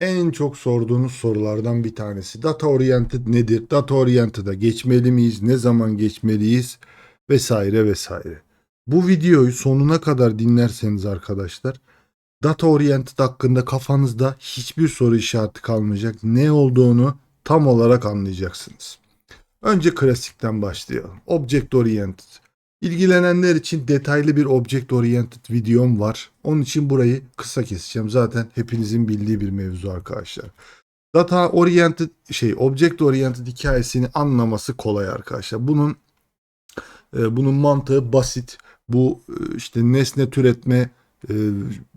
En çok sorduğunuz sorulardan bir tanesi. Data oriented nedir? Data oriented'a geçmeli miyiz? Ne zaman geçmeliyiz? Vesaire vesaire. Bu videoyu sonuna kadar dinlerseniz arkadaşlar data oriented hakkında kafanızda hiçbir soru işareti kalmayacak. Ne olduğunu tam olarak anlayacaksınız. Önce klasikten başlayalım. Object oriented. İlgilenenler için detaylı bir object oriented videom var. Onun için burayı kısa keseceğim. Zaten hepinizin bildiği bir mevzu arkadaşlar. Data oriented şey object oriented hikayesini anlaması kolay arkadaşlar. Bunun e, bunun mantığı basit. Bu e, işte nesne türetme e,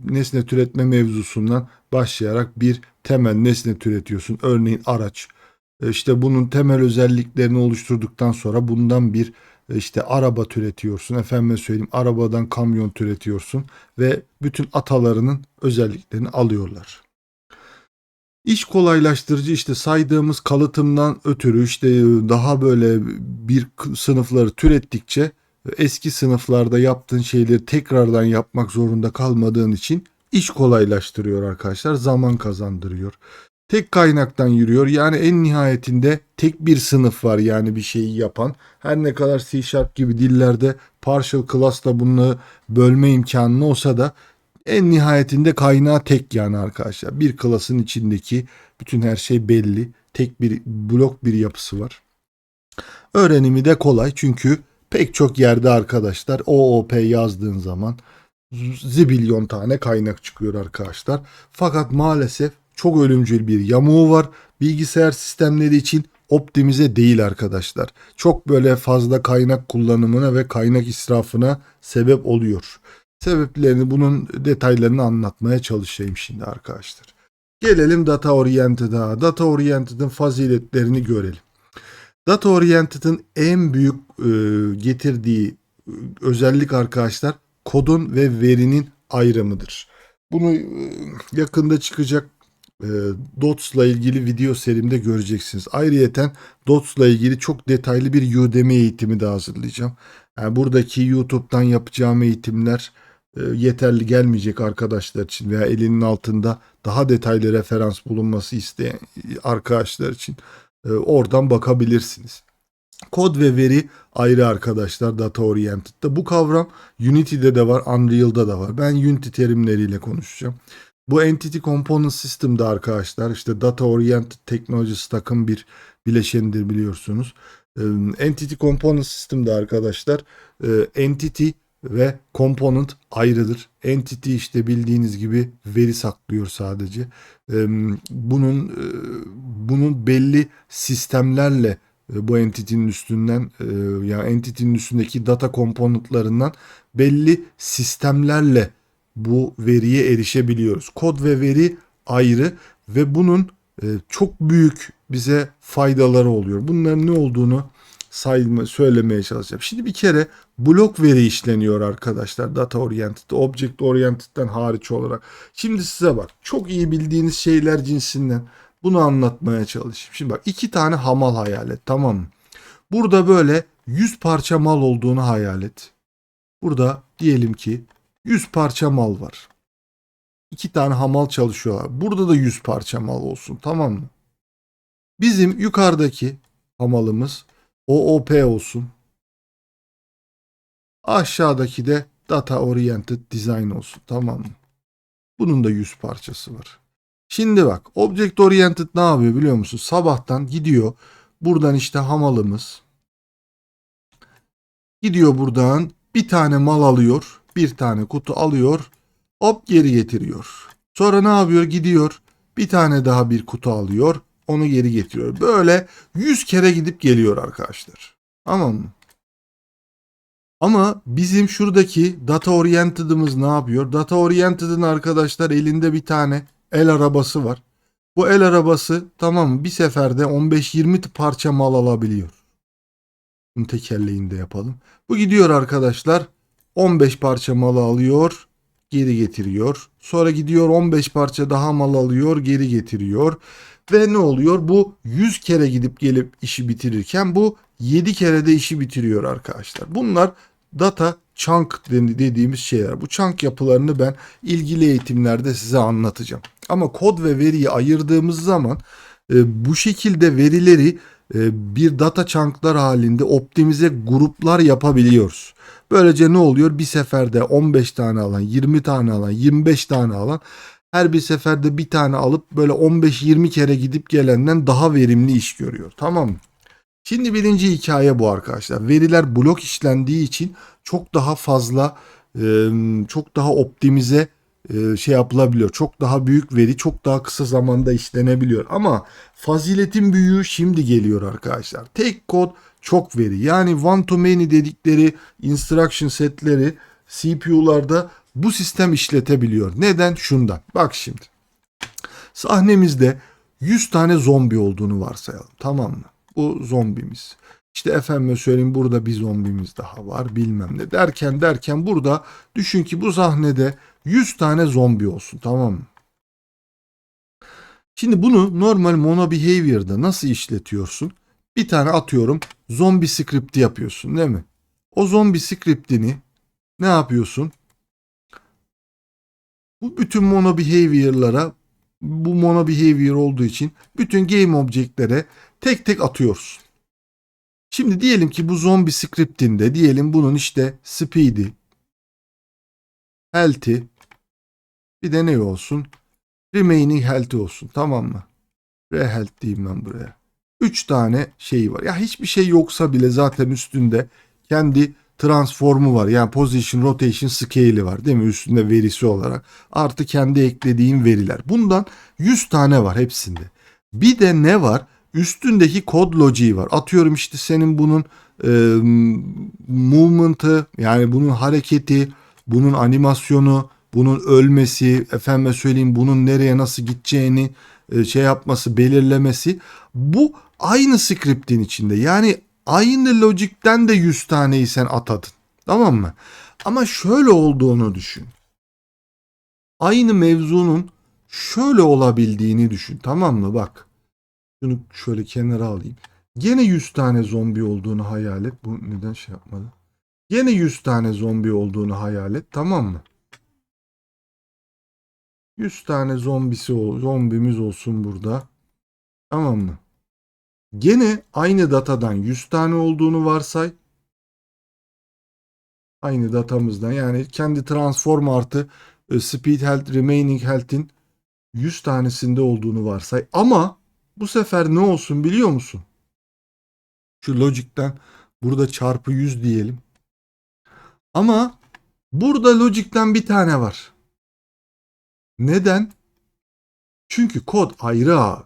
nesne türetme mevzusundan başlayarak bir temel nesne türetiyorsun. Örneğin araç. E, işte bunun temel özelliklerini oluşturduktan sonra bundan bir işte araba türetiyorsun. Efendime söyleyeyim arabadan kamyon türetiyorsun ve bütün atalarının özelliklerini alıyorlar. İş kolaylaştırıcı işte saydığımız kalıtımdan ötürü işte daha böyle bir sınıfları türettikçe eski sınıflarda yaptığın şeyleri tekrardan yapmak zorunda kalmadığın için iş kolaylaştırıyor arkadaşlar. Zaman kazandırıyor. Tek kaynaktan yürüyor. Yani en nihayetinde tek bir sınıf var yani bir şeyi yapan. Her ne kadar C Sharp gibi dillerde partial class'la bunu bölme imkanı olsa da en nihayetinde kaynağı tek yani arkadaşlar. Bir klasın içindeki bütün her şey belli. Tek bir blok bir yapısı var. Öğrenimi de kolay çünkü pek çok yerde arkadaşlar OOP yazdığın zaman zibilyon tane kaynak çıkıyor arkadaşlar. Fakat maalesef çok ölümcül bir yamuğu var. Bilgisayar sistemleri için optimize değil arkadaşlar. Çok böyle fazla kaynak kullanımına ve kaynak israfına sebep oluyor. Sebeplerini bunun detaylarını anlatmaya çalışayım şimdi arkadaşlar. Gelelim data oriented'a. Data oriented'ın faziletlerini görelim. Data oriented'ın en büyük e, getirdiği e, özellik arkadaşlar kodun ve verinin ayrımıdır. Bunu e, yakında çıkacak e, Dots'la ilgili video serimde göreceksiniz. Ayrıyeten Dots'la ilgili çok detaylı bir Udemy eğitimi de hazırlayacağım. Yani buradaki YouTube'dan yapacağım eğitimler e, yeterli gelmeyecek arkadaşlar için veya elinin altında daha detaylı referans bulunması isteyen arkadaşlar için e, oradan bakabilirsiniz. Kod ve veri ayrı arkadaşlar data oriented'da. Bu kavram Unity'de de var, Unreal'da da var. Ben Unity terimleriyle konuşacağım. Bu Entity Component System'da arkadaşlar işte Data Oriented Technology Stack'ın bir bileşenidir biliyorsunuz. Entity Component System'da arkadaşlar Entity ve Component ayrıdır. Entity işte bildiğiniz gibi veri saklıyor sadece. Bunun bunun belli sistemlerle bu entity'nin üstünden yani entity'nin üstündeki data komponentlarından belli sistemlerle bu veriye erişebiliyoruz. Kod ve veri ayrı ve bunun e, çok büyük bize faydaları oluyor. Bunların ne olduğunu sayma, söylemeye çalışacağım. Şimdi bir kere blok veri işleniyor arkadaşlar data oriented, object oriented'den hariç olarak. Şimdi size bak çok iyi bildiğiniz şeyler cinsinden bunu anlatmaya çalışayım. Şimdi bak iki tane hamal hayal et tamam mı? Burada böyle 100 parça mal olduğunu hayal et. Burada diyelim ki 100 parça mal var. İki tane hamal çalışıyorlar. Burada da 100 parça mal olsun tamam mı? Bizim yukarıdaki hamalımız OOP olsun. Aşağıdaki de Data Oriented Design olsun tamam mı? Bunun da 100 parçası var. Şimdi bak Object Oriented ne yapıyor biliyor musun? Sabahtan gidiyor. Buradan işte hamalımız. Gidiyor buradan bir tane mal alıyor bir tane kutu alıyor. Hop geri getiriyor. Sonra ne yapıyor? Gidiyor. Bir tane daha bir kutu alıyor. Onu geri getiriyor. Böyle 100 kere gidip geliyor arkadaşlar. Tamam mı? Ama bizim şuradaki data oriented'ımız ne yapıyor? Data oriented'ın arkadaşlar elinde bir tane el arabası var. Bu el arabası tamam? Bir seferde 15-20 parça mal alabiliyor. Bunu tekerleğinde yapalım. Bu gidiyor arkadaşlar. 15 parça malı alıyor, geri getiriyor. Sonra gidiyor 15 parça daha mal alıyor, geri getiriyor. Ve ne oluyor? Bu 100 kere gidip gelip işi bitirirken bu 7 kere de işi bitiriyor arkadaşlar. Bunlar data chunk dediğimiz şeyler. Bu chunk yapılarını ben ilgili eğitimlerde size anlatacağım. Ama kod ve veriyi ayırdığımız zaman e, bu şekilde verileri e, bir data chunklar halinde optimize gruplar yapabiliyoruz. Böylece ne oluyor? Bir seferde 15 tane alan, 20 tane alan, 25 tane alan her bir seferde bir tane alıp böyle 15-20 kere gidip gelenden daha verimli iş görüyor. Tamam mı? Şimdi birinci hikaye bu arkadaşlar. Veriler blok işlendiği için çok daha fazla çok daha optimize şey yapılabiliyor. Çok daha büyük veri çok daha kısa zamanda işlenebiliyor. Ama faziletin büyüğü şimdi geliyor arkadaşlar. Tek kod çok veri. Yani one to many dedikleri instruction setleri CPU'larda bu sistem işletebiliyor. Neden? Şundan. Bak şimdi. Sahnemizde 100 tane zombi olduğunu varsayalım. Tamam mı? Bu zombimiz. İşte efendime söyleyeyim burada bir zombimiz daha var bilmem ne derken derken burada düşün ki bu sahnede 100 tane zombi olsun tamam mı? Şimdi bunu normal mono behavior'da nasıl işletiyorsun? Bir tane atıyorum zombi script'i yapıyorsun değil mi? O zombi script'ini ne yapıyorsun? Bu bütün mono behavior'lara bu mono behavior olduğu için bütün game object'lere tek tek atıyorsun. Şimdi diyelim ki bu zombi script'inde diyelim bunun işte speed'i, health'i, bir de ne olsun? Remaining health'i olsun tamam mı? Re-health diyeyim ben buraya. 3 tane şeyi var. Ya hiçbir şey yoksa bile zaten üstünde kendi transformu var. Yani position, rotation, scale'i var değil mi? Üstünde verisi olarak. Artı kendi eklediğim veriler. Bundan 100 tane var hepsinde. Bir de ne var? Üstündeki kod logiği var. Atıyorum işte senin bunun e, movement'ı yani bunun hareketi, bunun animasyonu, bunun ölmesi, efendime söyleyeyim bunun nereye nasıl gideceğini e, şey yapması, belirlemesi bu aynı script'in içinde. Yani aynı logikten de 100 taneyi sen atadın. Tamam mı? Ama şöyle olduğunu düşün. Aynı mevzunun şöyle olabildiğini düşün. Tamam mı? Bak. Şunu şöyle kenara alayım. Gene 100 tane zombi olduğunu hayal et. Bu neden şey yapmadı? Gene 100 tane zombi olduğunu hayal et. Tamam mı? 100 tane zombisi zombimiz olsun burada. Tamam mı? Gene aynı datadan 100 tane olduğunu varsay. Aynı datamızdan yani kendi transform artı e, speed health remaining health'in 100 tanesinde olduğunu varsay. Ama bu sefer ne olsun biliyor musun? Şu logikten burada çarpı 100 diyelim. Ama burada logikten bir tane var. Neden? Çünkü kod ayrı abi.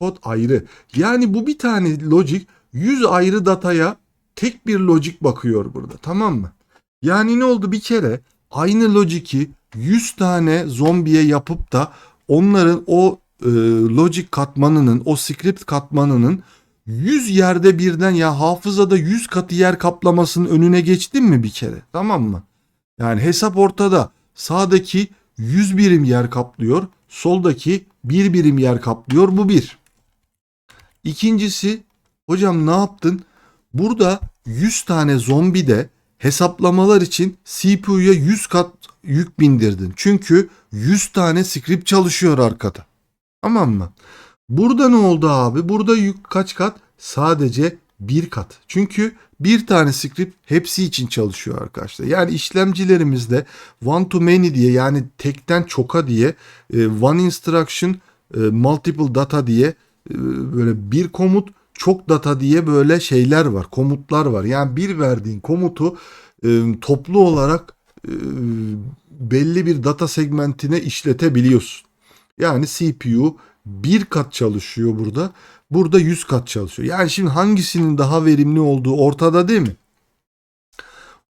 Kod ayrı. Yani bu bir tane logic 100 ayrı dataya tek bir logic bakıyor burada. Tamam mı? Yani ne oldu bir kere aynı logic'i 100 tane zombiye yapıp da onların o e, logic katmanının, o script katmanının 100 yerde birden ya hafızada 100 katı yer kaplamasının önüne geçtin mi bir kere? Tamam mı? Yani hesap ortada. Sağdaki 100 birim yer kaplıyor. Soldaki 1 birim yer kaplıyor. Bu bir. İkincisi hocam ne yaptın? Burada 100 tane zombi de hesaplamalar için CPU'ya 100 kat yük bindirdin. Çünkü 100 tane script çalışıyor arkada. Tamam mı? Burada ne oldu abi? Burada yük kaç kat? Sadece bir kat. Çünkü bir tane script hepsi için çalışıyor arkadaşlar. Yani işlemcilerimizde one to many diye yani tekten çoka diye e, one instruction e, multiple data diye e, böyle bir komut çok data diye böyle şeyler var. Komutlar var. Yani bir verdiğin komutu toplu olarak belli bir data segmentine işletebiliyorsun. Yani CPU bir kat çalışıyor burada. Burada 100 kat çalışıyor. Yani şimdi hangisinin daha verimli olduğu ortada değil mi?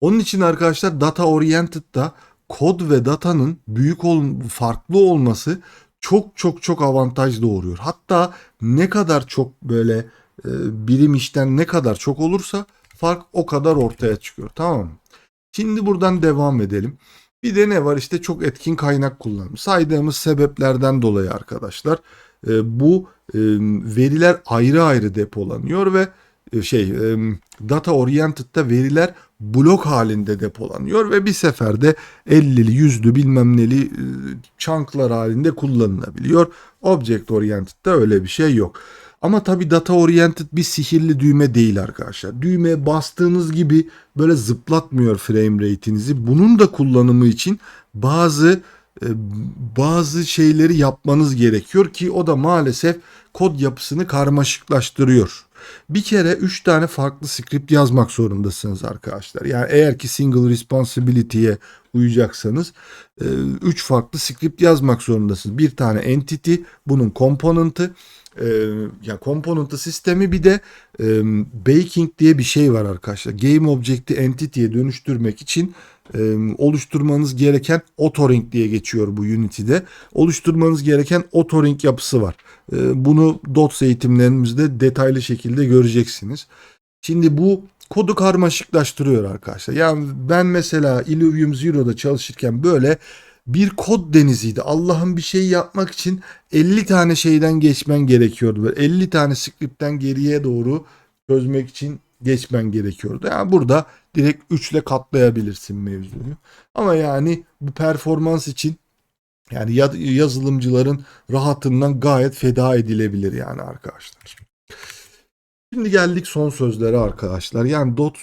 Onun için arkadaşlar data oriented'da kod ve datanın büyük ol farklı olması çok çok çok avantaj doğuruyor. Hatta ne kadar çok böyle e, birim işten ne kadar çok olursa fark o kadar ortaya çıkıyor. Tamam mı? Şimdi buradan devam edelim. Bir de ne var işte çok etkin kaynak kullanımı. Saydığımız sebeplerden dolayı arkadaşlar e, bu e, veriler ayrı ayrı depolanıyor ve e, şey data oriented'da veriler blok halinde depolanıyor ve bir seferde 50'li, yüzlü bilmem neli chunklar halinde kullanılabiliyor. Object oriented'da öyle bir şey yok. Ama tabii data oriented bir sihirli düğme değil arkadaşlar. Düğmeye bastığınız gibi böyle zıplatmıyor frame rate'inizi. Bunun da kullanımı için bazı e, bazı şeyleri yapmanız gerekiyor ki o da maalesef kod yapısını karmaşıklaştırıyor. Bir kere 3 tane farklı script yazmak zorundasınız arkadaşlar. Yani eğer ki single responsibility'ye uyacaksanız 3 farklı script yazmak zorundasınız. Bir tane entity, bunun component'ı, e, ya component'ı sistemi bir de e, baking diye bir şey var arkadaşlar. Game object'i entity'ye dönüştürmek için e, oluşturmanız gereken authoring diye geçiyor bu Unity'de. Oluşturmanız gereken authoring yapısı var. E, bunu DOTS eğitimlerimizde detaylı şekilde göreceksiniz. Şimdi bu kodu karmaşıklaştırıyor arkadaşlar. Yani ben mesela Illuvium Zero'da çalışırken böyle bir kod deniziydi. Allah'ın bir şey yapmak için 50 tane şeyden geçmen gerekiyordu. Böyle 50 tane script'ten geriye doğru çözmek için geçmen gerekiyordu. Yani burada direkt 3 ile katlayabilirsin mevzuyu. Ama yani bu performans için yani ya- yazılımcıların rahatından gayet feda edilebilir yani arkadaşlar. Şimdi geldik son sözlere arkadaşlar. Yani dot,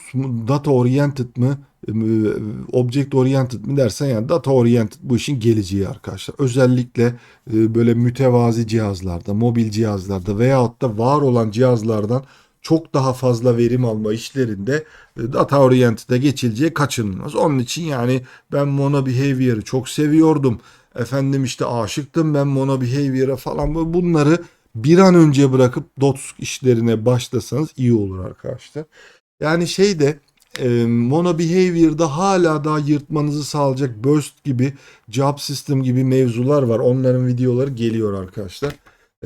data oriented mı, e, object oriented mi dersen yani data oriented bu işin geleceği arkadaşlar. Özellikle e, böyle mütevazi cihazlarda, mobil cihazlarda veyahut da var olan cihazlardan çok daha fazla verim alma işlerinde e, data oriented'e geçileceği kaçınılmaz. Onun için yani ben mono behavior'ı çok seviyordum. Efendim işte aşıktım ben mono behavior'a falan Bu- bunları bir an önce bırakıp dots işlerine başlasanız iyi olur arkadaşlar. Yani şeyde e, mono behavior'da hala daha yırtmanızı sağlayacak burst gibi job system gibi mevzular var. Onların videoları geliyor arkadaşlar.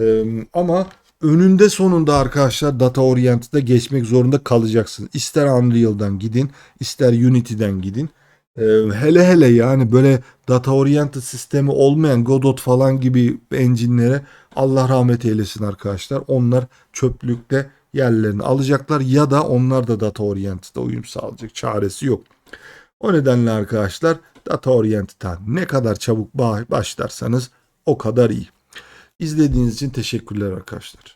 E, ama önünde sonunda arkadaşlar data oriented'a geçmek zorunda kalacaksınız. İster Unreal'dan gidin, ister Unity'den gidin. Ee, hele hele yani böyle data oriented sistemi olmayan Godot falan gibi engine'lere Allah rahmet eylesin arkadaşlar. Onlar çöplükte yerlerini alacaklar ya da onlar da data oriented'a uyum sağlayacak. Çaresi yok. O nedenle arkadaşlar data oriented'a ne kadar çabuk ba- başlarsanız o kadar iyi. İzlediğiniz için teşekkürler arkadaşlar.